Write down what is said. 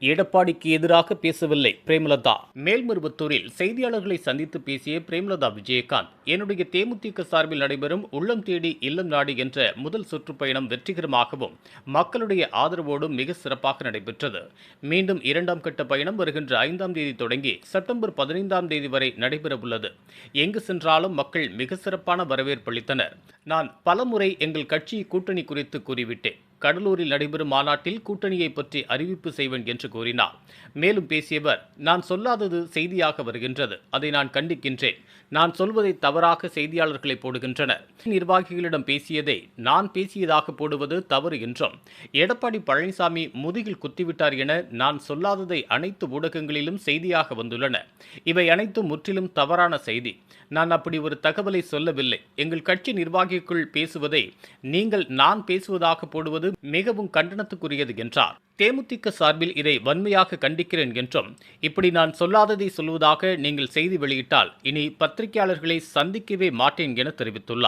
எடப்பாடிக்கு எதிராக பேசவில்லை பிரேமலதா. மேல்மருவத்தூரில் செய்தியாளர்களை சந்தித்து பேசிய பிரேமலதா விஜயகாந்த் என்னுடைய தேமுதிக சார்பில் நடைபெறும் உள்ளம் தேடி இல்லம் நாடு என்ற முதல் சுற்றுப்பயணம் வெற்றிகரமாகவும் மக்களுடைய ஆதரவோடும் மிக சிறப்பாக நடைபெற்றது. மீண்டும் இரண்டாம் கட்ட பயணம் வருகின்ற ஐந்தாம் தேதி தொடங்கி செப்டம்பர் பதினைந்தாம் தேதி வரை நடைபெறவுள்ளது. எங்கு சென்றாலும் மக்கள் மிக சிறப்பான வரவேற்பளித்தனர் நான் பலமுறை எங்கள் கட்சி கூட்டணி குறித்து கூறிவிட்டேன். கடலூரில் நடைபெறும் மாநாட்டில் கூட்டணியை பற்றி அறிவிப்பு செய்வேன் என்று கூறினார். மேலும் பேசியவர் நான் சொல்லாதது செய்தியாக வருகின்றது. அதை நான் கண்டிக்கின்றேன். நான் சொல்வதை தவறாக செய்தியாளர்களை போடுகின்றனர் நிர்வாகிகளிடம் பேசியதை நான் பேசியதாக போடுவது தவறு என்றும் எடப்பாடி பழனிசாமி முதுகில் குத்திவிட்டார் என நான் சொல்லாததை அனைத்து ஊடகங்களிலும் செய்தியாக வந்துள்ளன. இவை அனைத்தும் முற்றிலும் தவறான செய்தி. நான் அப்படி ஒரு தகவலை சொல்லவில்லை. எங்கள் கட்சி நிர்வாகிக்குள் பேசுவதை நீங்கள் நான் பேசுவதாக போடுவது மிகவும் கண்டனத்துக்குரியது என்றார். தேமுதிக சார்பில் இதை வன்மையாக கண்டிக்கிறேன் என்றும் இப்படி நான் சொல்லாததை சொல்வதாக நீங்கள் செய்தி வெளியிட்டால் இனி பத்திரிகையாளர்களை சந்திக்கவே மாட்டேன் என தெரிவித்துள்ளார்.